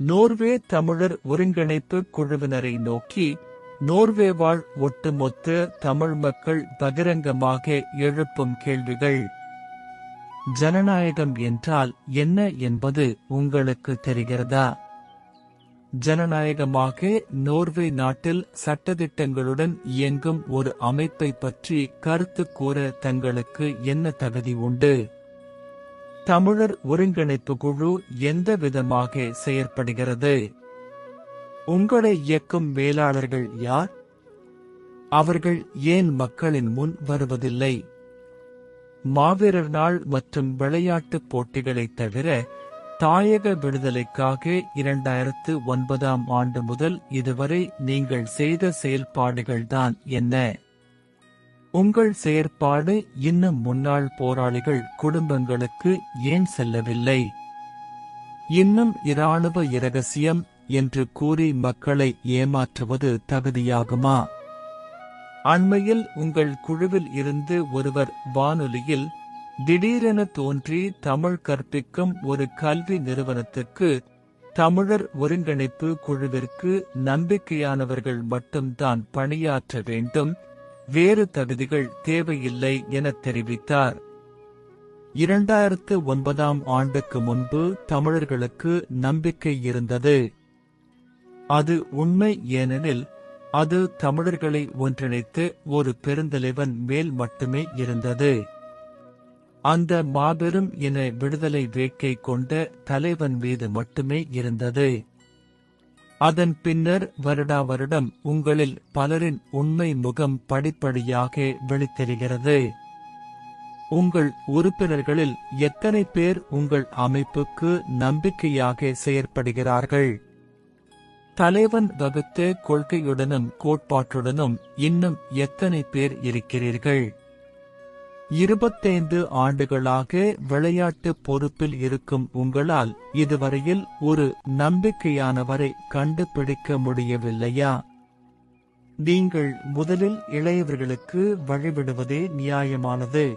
Norway தமிழர் ஒருங்கிணைப்பு குழுவினரை நோக்கி நோர்வே வாழ் ஒட்டுமொத்த தமிழ் மக்கள் பகிரங்கமாக எழுப்பும் கேள்விகள். ஜனநாயகம் என்றால் என்ன என்பது உங்களுக்கு தெரிகிறதா? ஜனநாயகமாக நோர்வே நாட்டில் சட்டதிட்டங்களுடன் இயங்கும் ஒரு அமைப்பை பற்றி கருத்து கூற தங்களுக்கு என்ன தகுதி உண்டு? தமிழர் ஒருங்கிணைப்பு குழு எந்த விதமாக செயற்படுகிறது? உங்களை இயக்கும் மேலாளர்கள் யார்? அவர்கள் ஏன் மக்களின் முன் வருவதில்லை? மாவீரர் நாள் மற்றும் விளையாட்டுப் போட்டிகளைத் தவிர தாயக விடுதலைக்காக இரண்டாயிரத்து ஒன்பதாம் ஆண்டு முதல் இதுவரை நீங்கள் செய்த செயல்பாடுகள்தான் என்ன? உங்கள் செயற்பாடு இன்னும் முன்னாள் போராளிகள் குடும்பங்களுக்கு ஏன் செல்லவில்லை? இன்னும் இராணுவ இரகசியம் என்று கூறி மக்களை ஏமாற்றுவது தகுதியாகுமா? அண்மையில் உங்கள் குழுவில் இருந்து ஒருவர் வானொலியில் திடீரென தோன்றி தமிழ் கற்பிக்கும் ஒரு கல்வி நிறுவனத்துக்கு தமிழர் ஒருங்கிணைப்பு குழுவிற்கு நம்பிக்கையானவர்கள் மட்டும்தான் பணியாற்ற வேண்டும். வேறு தகுதிகள் தேவையில்லை என தெரிவித்தார். இரண்டாயிரத்து ஒன்பதாம் ஆண்டுக்கு முன்பு தமிழர்களுக்கு நம்பிக்கை இருந்தது. அது உண்மை ஏனெனில் அது தமிழர்களை ஒன்றிணைத்து ஒரு பெருந்தலைவன் மேல் மட்டுமே இருந்தது. அந்த மாபெரும் இன விடுதலை வேட்கை கொண்ட தலைவன் மீது மட்டுமே இருந்தது. அதன் பின்னர் வருடா வருடம் உங்களில் பலரின் உண்மை முகம் படிப்படியாக வெளித்தெரிகிறது. உங்கள் உறுப்பினர்களில் எத்தனை பேர் உங்கள் அமைப்புக்கு நம்பிக்கையாக செயற்படுகிறார்கள்? தலைவன் வகுத்த கொள்கையுடனும் கோட்பாட்டுடனும் இன்னும் எத்தனை பேர் இருக்கிறீர்கள்? இருபத்தைந்து ஆண்டுகளாக விளையாட்டு பொறுப்பில் இருக்கும் உங்களால் இதுவரையில் ஒரு நம்பிக்கையானவரை கண்டுபிடிக்க முடியவில்லையா? நீங்கள் முதலில் இளையவர்களுக்கு வழிவிடுவதே நியாயமானது.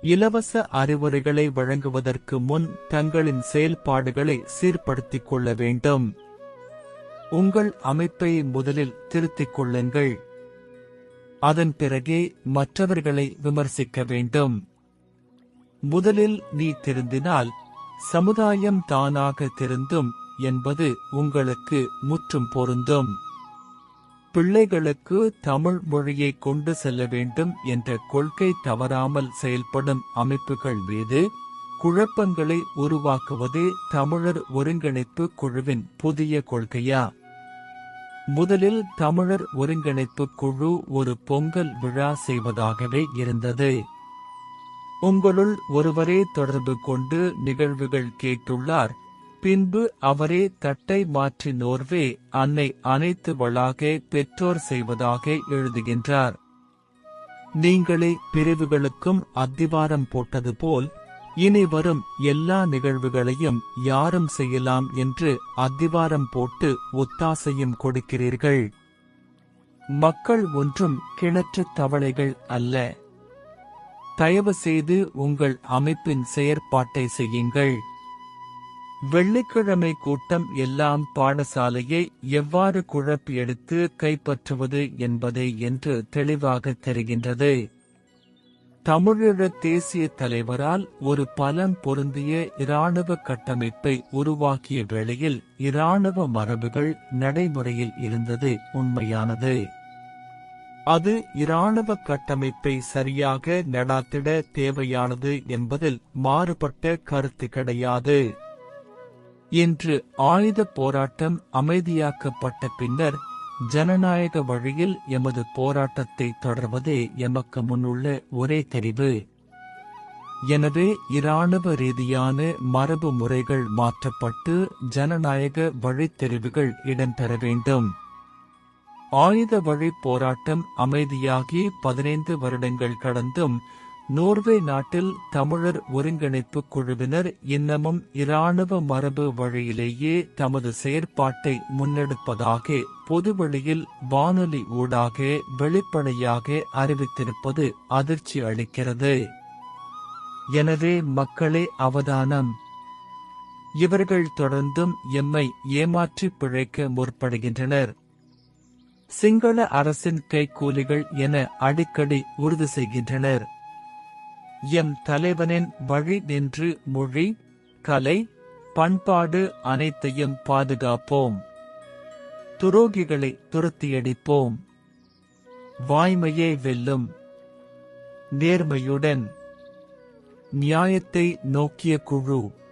இலவச அறிவுரைகளை வழங்குவதற்கு முன் தங்களின் செயல்பாடுகளை சீர்படுத்திக் கொள்ள வேண்டும். உங்கள் அமைப்பை முதலில் திருத்திக் கொள்ளுங்கள். அதன் பிறகே மற்றவர்களை விமர்சிக்க வேண்டும். முதலில் நீ திருந்தினால் சமுதாயம் தானாக திருந்தும் என்பது உங்களுக்கு முற்றும் பொருந்தும். பிள்ளைகளுக்கு தமிழ் மொழியை கொண்டு செல்ல வேண்டும் என்ற கொள்கை தவறாமல் செயல்படும் அமைப்புகள் மீது குழப்பங்களை உருவாக்குவதே தமிழர் ஒருங்கிணைப்பு குழுவின் புதிய கொள்கையா? முதலில் தமிழர் ஒருங்கிணைப்பு குழு ஒரு பொங்கல் விழா செய்வதாகவே இருந்தது. உங்களுள் ஒருவரே தொடர்பு கொண்டு நிகழ்வுகள் கேட்டுள்ளார். பின்பு அவரே தட்டை மாற்றி நோர்வே அன்னை அனைத்துவளாக பெற்றோர் செய்வதாக எழுதுகின்றார். நீங்களே பிரிவுகளுக்கும் அத்திவாரம் போட்டது போல் இனி வரும் எல்லா நிகழ்வுகளையும் யாரும் செய்யலாம் என்று அத்திவாரம் போட்டு ஒத்தாசையும் கொடுக்கிறீர்கள். மக்கள் ஒன்றும் கிணற்று தவளைகள் அல்ல. தயவு செய்து உங்கள் அமைப்பின் செயற்பாட்டை செய்யுங்கள். வெள்ளிக்கிழமை கூட்டம் எல்லாம் பாடசாலையை எவ்வாறு குழப்பி எடுத்து கைப்பற்றுவது என்பதை என்று தெளிவாக தெரிகின்றது. தமிழீழ தேசிய தலைவரால் ஒரு பலம் பொருந்திய இராணுவ கட்டமைப்பை உருவாக்கிய வேளையில் இராணுவ மரபுகள் நடைமுறையில் இருந்தது உண்மையானது. அது இராணுவ கட்டமைப்பை சரியாக நடாத்திட தேவையானது என்பதில் மாறுபட்ட கருத்து கிடையாது. இன்று ஆயுத போராட்டம் அமைதியாக்கப்பட்ட பின்னர் ஜனநாயக வழியில் எமது போராட்டத்தை தொடர்வதே எமக்கு முன்னுள்ள ஒரே தெரிவு. எனவே இராணுவ ரீதியான மரபு முறைகள் மாற்றப்பட்டு ஜனநாயக வழித்தெரிவுகள் இடம்பெற வேண்டும். ஆயுத வழி போராட்டம் அமைதியாகி பதினைந்து வருடங்கள் கடந்தும் நோர்வே நாட்டில் தமிழர் ஒருங்கிணைப்பு குழுவினர் இன்னமும் இராணுவ மரபு வழியிலேயே தமது செயற்பாட்டை முன்னெடுப்பதாக பொதுவெளியில் வானொலி ஊடாக வெளிப்படையாக அறிவித்திருப்பது அதிர்ச்சி அளிக்கிறது. எனவே மக்களே அவதானம். இவர்கள் தொடர்ந்தும் எம்மை ஏமாற்றி பிழைக்க முற்படுகின்றனர். சிங்கள அரசின் கைக்கூலிகள் என அடிக்கடி உறுதி செய்கின்றனர். எம் தலைவனின் வழி நின்று மொழி கலை பண்பாடு அனைத்தையும் பாதுகாப்போம். துரோகிகளை துரத்தியடிப்போம். வாய்மையே வெல்லும். நேர்மையுடன். நியாயத்தை நோக்கிய குழு.